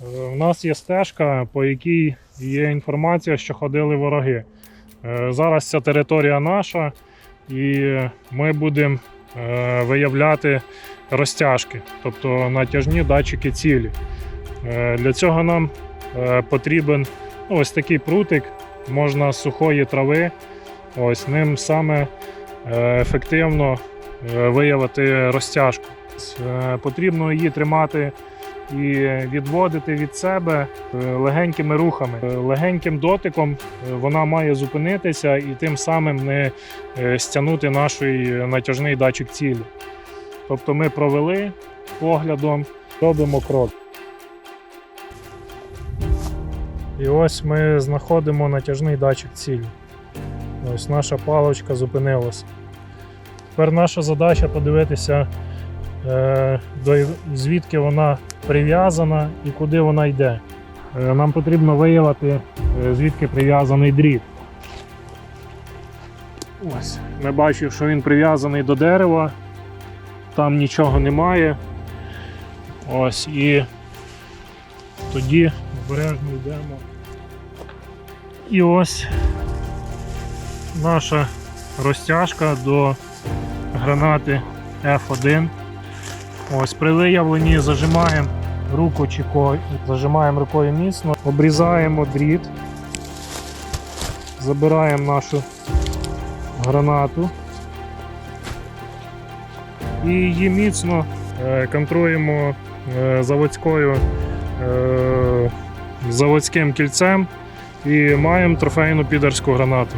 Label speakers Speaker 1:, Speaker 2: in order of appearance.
Speaker 1: У нас є стежка, по якій є інформація, що ходили вороги. Е, Зараз ця територія наша, і ми будемо е, виявляти розтяжки, тобто натяжні датчики цілі. Е, Для цього нам е, потрібен ну, ось такий прутик, можна сухої трави. Ось ним саме е, ефективно е, виявити розтяжку. Е, Потрібно її тримати і відводити від себе е, легенькими рухами. Е, Легеньким дотиком е, вона має зупинитися і тим самим не стягнути наш натяжний датчик цілі. Тобто ми провели поглядом, робимо крок. І ось ми знаходимо натяжний датчик цілі. Ось наша паличка зупинилася. Тепер наша задача подивитися, звідки вона прив'язана і куди вона йде. Е, Нам потрібно виявити, е, звідки прив'язаний дріт. Ось. Ми бачимо, що він прив'язаний до дерева, там нічого немає. Ось і тоді обережно йдемо. І ось наша розтяжка до гранати F1. Ось при виявленні зажимаємо руку чи зажимаємо рукою міцно, обрізаємо дріт, забираємо нашу гранату і її міцно е, контруємо е, заводською е, заводським кільцем і маємо трофейну підерську гранату.